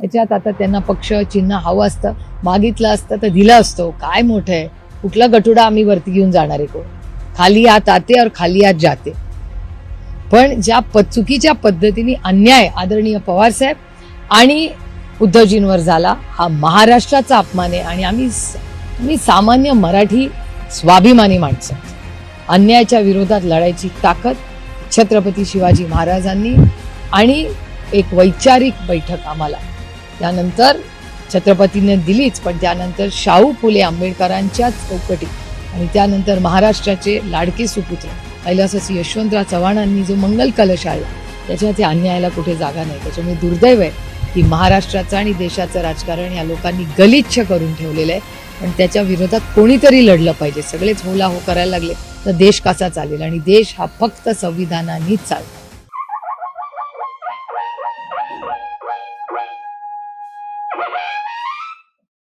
त्याच्यात आता त्यांना पक्ष चिन्ह हवं असतं. मागितलं असतं तर दिलं असतो. काय मोठं आहे? कुठला गटुडा आम्ही वरती घेऊन जाणार आहे कोण? खाली आत आते और खाली आत जाते. पण ज्या प चुकीच्या पद्धतीने अन्याय आदरणीय पवार साहेब आणि उद्धवजींवर झाला हा महाराष्ट्राचा अपमान आहे आणि आम्ही आम्ही सामान्य मराठी स्वाभिमानी माणसं. अन्यायाच्या विरोधात लढायची ताकद छत्रपती शिवाजी महाराजांनी आणि एक वैचारिक बैठक आम्हाला त्यानंतर छत्रपतीने दिलीच पण त्यानंतर शाहू फुले आंबेडकरांच्याच चौकटीत आणि त्यानंतर महाराष्ट्राचे लाडके सुपुत्र कैलासवासी यशवंतराव चव्हाणांनी जो मंगल कलश आणला त्याच्यात त्या अन्यायाला कुठे जागा नाही. त्याच्यामुळे दुर्दैव आहे की महाराष्ट्राचं आणि देशाचं राजकारण या लोकांनी गलिच्छ करून ठेवलेलं आहे. पण त्याच्या विरोधात कोणीतरी लढलं पाहिजे. सगळेच होला हो करायला लागले तर देश कसा चालेल? आणि देश हा फक्त संविधानानेच चालतो. Woohoo!